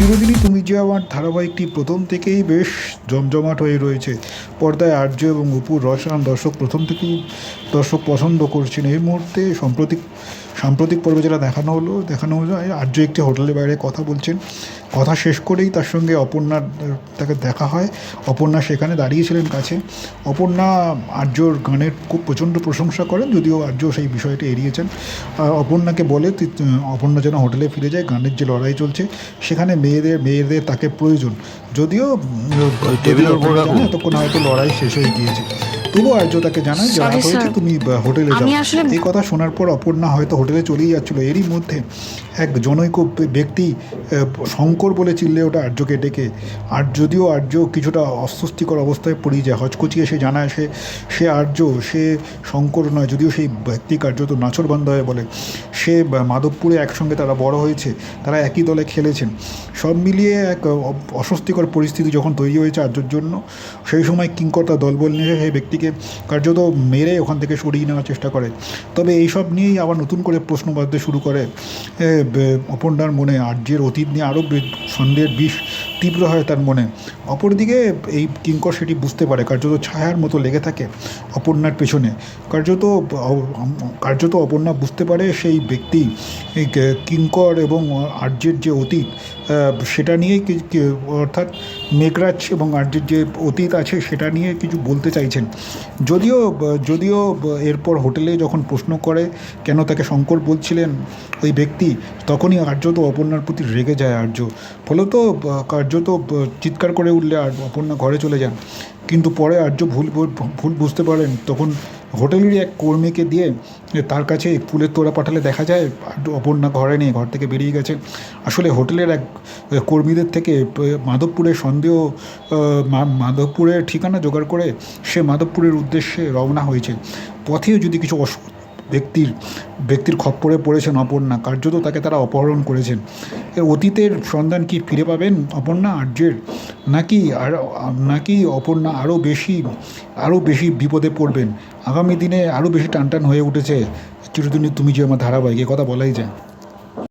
চিরদিনই তুমি যে আমার ধারাবাহিকটি প্রথম থেকেই বেশ জমজমাট হয়ে রয়েছে। পর্দায় আর্য এবং অপুর রসায়ন দর্শক প্রথম থেকেই দর্শক পছন্দ করছেন। এই মুহূর্তে সাম্প্রতিক সাম্প্রতিক পর্বে যেটা দেখানো হলো দেখানো হলো আর্য একটি হোটেলের বাইরে কথা বলছেন। কথা শেষ করেই তার সঙ্গে অপর্ণার তাকে দেখা হয়। অপর্ণা সেখানে দাঁড়িয়েছিলেন কাছে। অপর্ণা আর্যর গানের খুব প্রচণ্ড প্রশংসা করেন যদিও আর্য সেই বিষয়টি এড়িয়েছেন আর অপর্ণাকে বলে অপর্ণা যেন হোটেলে ফিরে যায় গানের যে লড়াই চলছে সেখানে মেয়েদের মেয়েদের তাকে প্রয়োজন। যদিও এতক্ষণ হয়তো লড়াই শেষ হয়ে গিয়েছে। তবুও আর্য তাকে জানায় যে রাত হয়েছে তুমি হোটেলে যাও। এই কথা শোনার পর অপর্ণা হয়তো হোটেলে চলেই যাচ্ছিল। এরই মধ্যে এক জনৈক ব্যক্তি শঙ্কর বলে চিল্লে ওটা আর্যকে ডেকে। আর যদিও আর্য কিছুটা অস্বস্তিকর অবস্থায় পড়ে যায়। হচকচিয়ে সে জানায় সে সে আর্য সে শঙ্কর নয় যদিও সেই ব্যক্তি কার্যত নাচরবান্ধ হয়ে বলে। সে মাধবপুরে একসঙ্গে তারা বড় হয়েছে। তারা একই দলে খেলেছেন। সব মিলিয়ে এক অস্বস্তিকর পরিস্থিতি যখন তৈরি হয়েছে আর্যর জন্য সেই সময় কিঙ্কর তার দলবল নিয়ে সেই ব্যক্তিকে কার্যত মেরে ওখান থেকে সরিয়ে নেওয়ার চেষ্টা করে। তবে এইসব নিয়েই আবার নতুন করে প্রশ্ন বাঁধতে শুরু করে অপর্ণার মনে আর্যের অতীত নিয়ে আরও সন্দেহের বিষ তীব্র হয় তার মনে। অপরদিকে এই কিঙ্কর সেটি বুঝতে পারে, কার্যত ছায়ার মতো লেগে থাকে অপর্ণার পেছনে। কার্যত কার্যত অপর্ণা বুঝতে পারে সেই ব্যক্তি কিঙ্কর এবং আর্যের যে অতীত সেটা নিয়ে অর্থাৎ মেঘরাজ এবং আর্যের যে অতীত আছে সেটা নিয়ে কিছু বলতে চাইছেন। যদিও যদিও এরপর হোটেলে যখন প্রশ্ন করে, কেন তাকে শঙ্কর বলছিলেন ওই ব্যক্তি, তখনই আর্য তো অপর্ণার প্রতি রেগে যায় আর্য। ফলত কার্যত চিৎকার করে উঠলে আর অপর্ণা ঘরে চলে যান। কিন্তু পরে আর্য ভুল ভুল বুঝতে পারেন। তখন হোটেলেরই এক কর্মীকে দিয়ে তার কাছে ফুলের তোড়া পাঠালে দেখা যায়, আর্য, অপর্ণা ঘরে নেই, ঘর থেকে বেরিয়ে গেছে। আসলে হোটেলের এক কর্মীদের থেকে মাধবপুরের সন্দেহ মাধবপুরের ঠিকানা জোগাড় করে সে মাধবপুরের উদ্দেশ্যে রওনা হয়েছে। পথেও যদি কিছু ব্যক্তির ব্যক্তির খপ্পরে পড়েছেন অপর্ণা। কার্যত তাকে তারা অপহরণ করেছেন। এর অতীতের সন্ধান কি ফিরে পাবেন অপর্ণা আর্যের? নাকি আর, নাকি অপর্ণা আরও বেশি আরও বেশি বিপদে পড়বেন? আগামী দিনে আরও বেশি টানটান হয়ে উঠেছে। চিরদিনই তুমি যে আমার ধারাবাহিক কথা বলাই যায়।